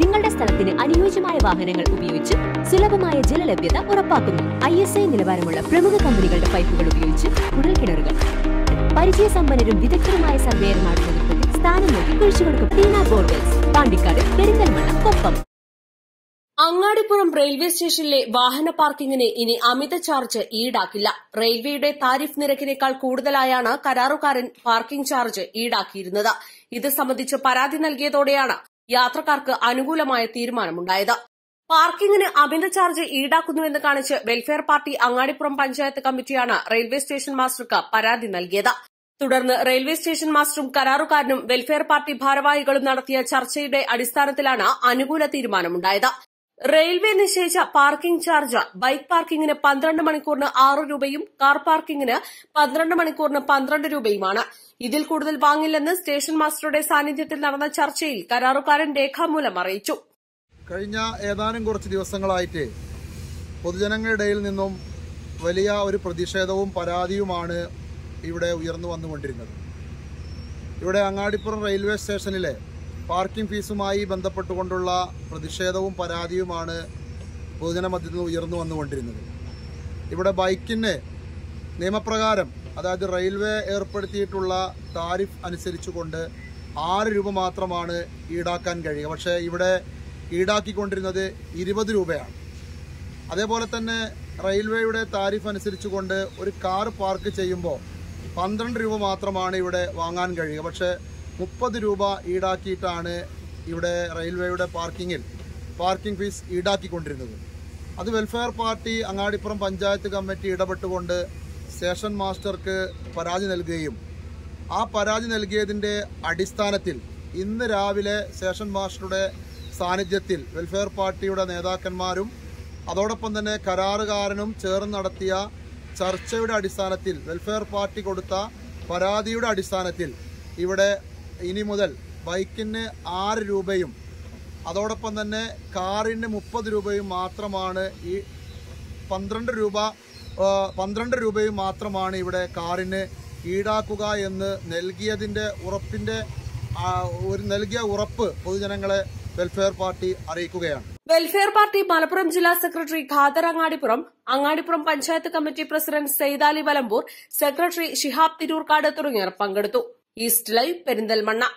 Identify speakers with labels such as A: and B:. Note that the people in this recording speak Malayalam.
A: നിങ്ങളുടെ സ്ഥലത്തിന് അനുയോജ്യമായ വാഹനങ്ങൾ ഉപയോഗിച്ച് സുലഭമായ ജലലഭ്യത ഉറപ്പാക്കുന്നു. ഐ എസ് ഐ നിലവാരമുള്ള പ്രമുഖ കമ്പനികളുടെ പൈപ്പുകൾ ഉപയോഗിച്ച് കുഴൽക്കിണറുകൾ പരിചയസമ്പന്നരും വിദഗ്ധരുമായ സർവേയർമാരുടെ നേതൃത്വത്തിൽ സ്ഥാനം നൽകി കുഴിച്ചുകൊടുക്കും Tina borewells Pandikkad Perinthalmanna Koppam.
B: Angadipuram railway സ്റ്റേഷനിലെ വാഹന പാർക്കിങ്ങിന് ഇനി അമിത ചാർജ് ഈടാക്കില്ല. റെയിൽവേയുടെ താരിഫ് നിരക്കിനേക്കാൾ കൂടുതലായാണ് കരാറുകാരൻ പാർക്കിംഗ് ചാർജ് ഈടാക്കിയിരുന്നത്. ഇത് സംബന്ധിച്ച് പരാതി നൽകിയതോടെയാണ് യാത്രക്കാർക്ക് അനുകൂലമായ തീരുമാനമുണ്ടായത്. പാർക്കിംഗിന് അമിത ചാർജ് ഈടാക്കുന്നുവെന്ന് കാണിച്ച് വെൽഫെയർ പാർട്ടി അങ്ങാടിപ്പുറം പഞ്ചായത്ത് കമ്മിറ്റിയാണ് റെയിൽവേ സ്റ്റേഷൻ മാസ്റ്റർക്ക് പരാതി നൽകിയത്. തുടർന്ന് റെയിൽവേ സ്റ്റേഷൻ മാസ്റ്ററും കരാറുകാരനും വെൽഫെയർ പാർട്ടി ഭാരവാഹികളും നടത്തിയ ചർച്ചയുടെ അടിസ്ഥാനത്തിലാണ് അനുകൂല തീരുമാനമുണ്ടായത്. റെയിൽവേ നിശ്ചയിച്ച പാർക്കിംഗ് ചാർജ് ബൈക്ക് പാർക്കിംഗിന് പന്ത്രണ്ട് മണിക്കൂറിന് ആറ് രൂപയും കാർ പാർക്കിംഗിന് പന്ത്രണ്ട് മണിക്കൂറിന് പന്ത്രണ്ട് രൂപയുമാണ്. ഇതിൽ കൂടുതൽ വാങ്ങില്ലെന്ന് സ്റ്റേഷൻ മാസ്റ്ററുടെ സാന്നിധ്യത്തിൽ നടന്ന ചർച്ചയിൽ കരാറുകാരൻ രേഖാമൂലം അറിയിച്ചു.
C: കഴിഞ്ഞ ഏതാനും കുറച്ച് ദിവസങ്ങളായിട്ട് പൊതുജനങ്ങളുടെ ഇടയിൽ നിന്നും വലിയ ഒരു പ്രതിഷേധവും പരാതിയുമാണ് ഇവിടെ ഉയർന്നു വന്നുകൊണ്ടിരുന്നത്. ഇവിടെ അങ്ങാടിപ്പുറം റെയിൽവേ സ്റ്റേഷനിലെ പാർക്കിംഗ് ഫീസുമായി ബന്ധപ്പെട്ടുകൊണ്ടുള്ള പ്രതിഷേധവും പരാതിയുമാണ് പൊതുജന മധ്യത്തിൽ നിന്ന് ഉയർന്നു വന്നുകൊണ്ടിരുന്നത്. ഇവിടെ ബൈക്കിന് നിയമപ്രകാരം അതായത് റെയിൽവേ ഏർപ്പെടുത്തിയിട്ടുള്ള താരിഫ് അനുസരിച്ചുകൊണ്ട് ആറ് രൂപ മാത്രമാണ് ഈടാക്കാൻ കഴിയുക. പക്ഷേ ഇവിടെ ഈടാക്കിക്കൊണ്ടിരുന്നത് ഇരുപത് രൂപയാണ്. അതേപോലെ തന്നെ റെയിൽവേയുടെ താരിഫ് അനുസരിച്ചുകൊണ്ട് ഒരു കാർ പാർക്ക് ചെയ്യുമ്പോൾ പന്ത്രണ്ട് രൂപ മാത്രമാണ് ഇവിടെ വാങ്ങാൻ കഴിയുക. പക്ഷേ മുപ്പത് രൂപ ഈടാക്കിയിട്ടാണ് ഇവിടെ റെയിൽവേയുടെ പാർക്കിങ്ങിൽ പാർക്കിംഗ് ഫീസ് ഈടാക്കിക്കൊണ്ടിരുന്നത്. അത് welfare party Angadipuram panchayat committee ഇടപെട്ടുകൊണ്ട് station മാസ്റ്റർക്ക് പരാതി നൽകുകയും ആ പരാതി നൽകിയതിന്റെ അടിസ്ഥാനത്തിൽ ഇന്ന് രാവിലെ സ്റ്റേഷൻ മാസ്റ്ററുടെ സാന്നിധ്യത്തിൽ വെൽഫെയർ പാർട്ടിയുടെ നേതാക്കന്മാരും അതോടൊപ്പം തന്നെ കരാറുകാരനും ചേർന്ന് നടത്തിയ ചർച്ചയുടെ അടിസ്ഥാനത്തിൽ വെൽഫെയർ പാർട്ടി കൊടുത്ത പരാതിയുടെ അടിസ്ഥാനത്തിൽ ഇവിടെ ഇനി മുതൽ ബൈക്കിന് ആറ് രൂപയും അതോടൊപ്പം തന്നെ കാറിന് മുപ്പത് രൂപയും മാത്രമാണ് ഈ പന്ത്രണ്ട് രൂപ പന്ത്രണ്ട് രൂപയും മാത്രമാണ് ഇവിടെ കാറിന് ഈടാക്കുക എന്ന് നൽകിയതിന്റെ ഉറപ്പിന്റെ ഒരു നൽകിയ ഉറപ്പ് പൊതുജനങ്ങളെ വെൽഫെയർ പാർട്ടി അറിയിക്കുകയാണ്.
B: വെൽഫെയർ പാർട്ടി മലപ്പുറം ജില്ലാ secretary Khader Angadipuram Angadipuram panchayat committee president Saithali Valambur secretary Shihab Tirurkad തുടങ്ങിയവർ പങ്കെടുത്തു. East live பெரிந்தல்மண்ணா